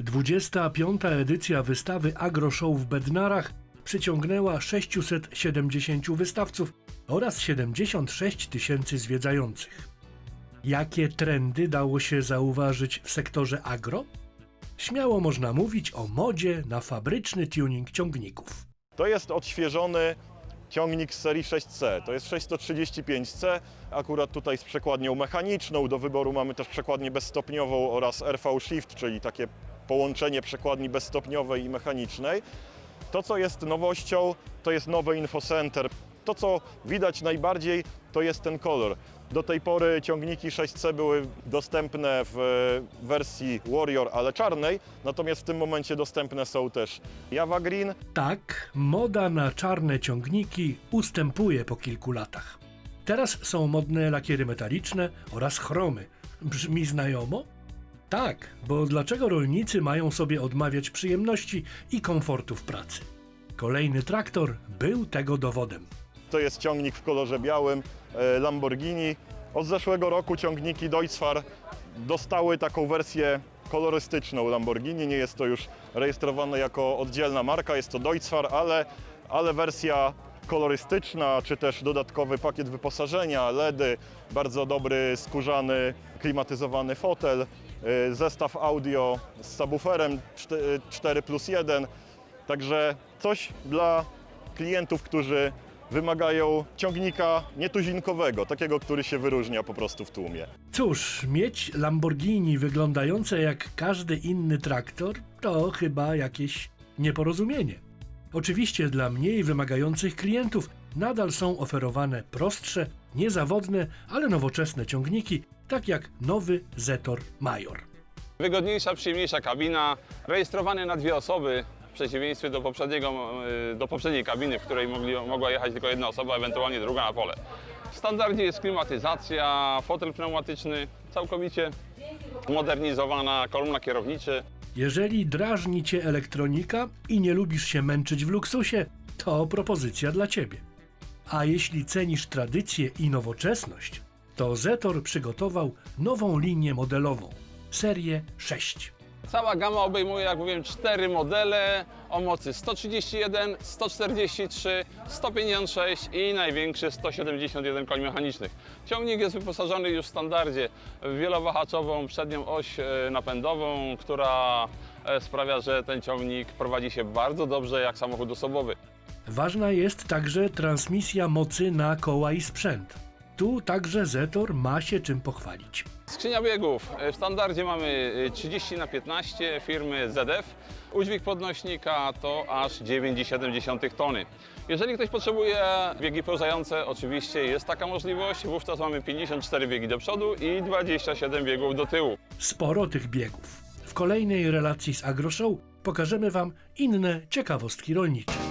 25. edycja wystawy AgroShow w Bednarach przyciągnęła 670 wystawców oraz 76 tysięcy zwiedzających. Jakie trendy dało się zauważyć w sektorze agro? Śmiało można mówić o modzie na fabryczny tuning ciągników. To jest odświeżony ciągnik z serii 6C. To jest 635C, akurat tutaj z przekładnią mechaniczną. Do wyboru mamy też przekładnię bezstopniową oraz RV Shift, czyli takie połączenie przekładni bezstopniowej i mechanicznej. To, co jest nowością, to jest nowy infocenter. To, co widać najbardziej, to jest ten kolor. Do tej pory ciągniki 6C były dostępne w wersji Warrior, ale czarnej, natomiast w tym momencie dostępne są też Java Green, Tak, moda na czarne ciągniki ustępuje po kilku latach. Teraz są modne lakiery metaliczne oraz chromy. Brzmi znajomo? Tak, bo dlaczego rolnicy mają sobie odmawiać przyjemności i komfortu w pracy? Kolejny traktor był tego dowodem. To jest ciągnik w kolorze białym e, Lamborghini. Od zeszłego roku ciągniki Deutzfahr dostały taką wersję kolorystyczną Lamborghini. Nie jest to już rejestrowane jako oddzielna marka, jest to Deutzfahr, ale, ale wersja kolorystyczna, czy też dodatkowy pakiet wyposażenia, LEDy, bardzo dobry skórzany, klimatyzowany fotel, e, zestaw audio z subwooferem 4 plus 1. Także coś dla klientów, którzy wymagają ciągnika nietuzinkowego, takiego, który się wyróżnia po prostu w tłumie. Cóż, mieć Lamborghini wyglądające jak każdy inny traktor to chyba jakieś nieporozumienie. Oczywiście dla mniej wymagających klientów nadal są oferowane prostsze, niezawodne, ale nowoczesne ciągniki, tak jak nowy Zetor Major. Wygodniejsza, przyjemniejsza kabina, rejestrowany na dwie osoby, w przeciwieństwie do, poprzedniego, y, do poprzedniej kabiny, w której mogli, mogła jechać tylko jedna osoba, ewentualnie druga na pole. W standardzie jest klimatyzacja, fotel pneumatyczny, całkowicie modernizowana, kolumna kierowniczy. Jeżeli drażni Cię elektronika i nie lubisz się męczyć w luksusie, to propozycja dla Ciebie. A jeśli cenisz tradycję i nowoczesność, to Zetor przygotował nową linię modelową, serię 6. Cała gama obejmuje, jak mówiłem, cztery modele o mocy 131, 143, 156 i największy 171 koni mechanicznych. Ciągnik jest wyposażony już w standardzie w wielowahaczową przednią oś e, napędową, która e, sprawia, że ten ciągnik prowadzi się bardzo dobrze jak samochód osobowy. Ważna jest także transmisja mocy na koła i sprzęt. Tu także Zetor ma się czym pochwalić. Skrzynia biegów. W standardzie mamy y, 30 na 15 firmy ZF. Udźwig podnośnika to aż 9,7 tony. Jeżeli ktoś potrzebuje biegi pełzające, oczywiście jest taka możliwość. Wówczas mamy 54 biegi do przodu i 27 biegów do tyłu. Sporo tych biegów. W kolejnej relacji z AgroShow pokażemy Wam inne ciekawostki rolnicze.